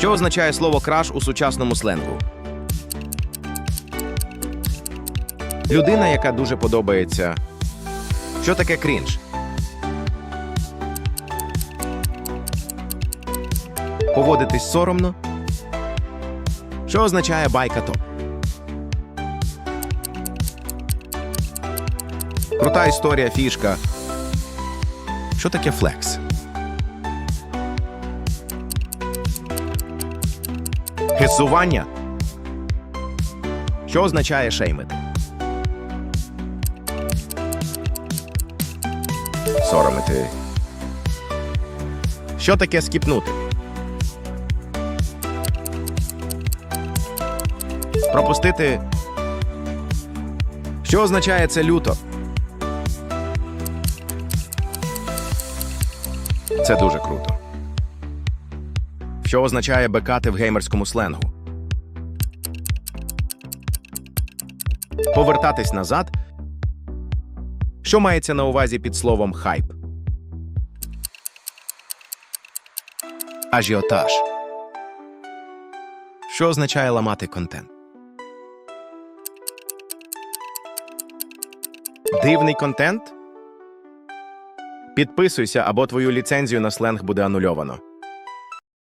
Що означає слово краш у сучасному сленгу? Людина, яка дуже подобається. Що таке крінж? Поводитись соромно. Що означає байка топ? Крута історія, фішка. Що таке флекс? Хизування. Що означає шеймити? Соромити. Що таке скіпнути? Пропустити. Що означає це люто? Це дуже круто. Що означає бекати в геймерському сленгу? Повертатись назад. Що мається на увазі під словом хайп? Ажіотаж. Що означає ламати контент? Дивний контент? Підписуйся або твою ліцензію на сленг буде анульовано.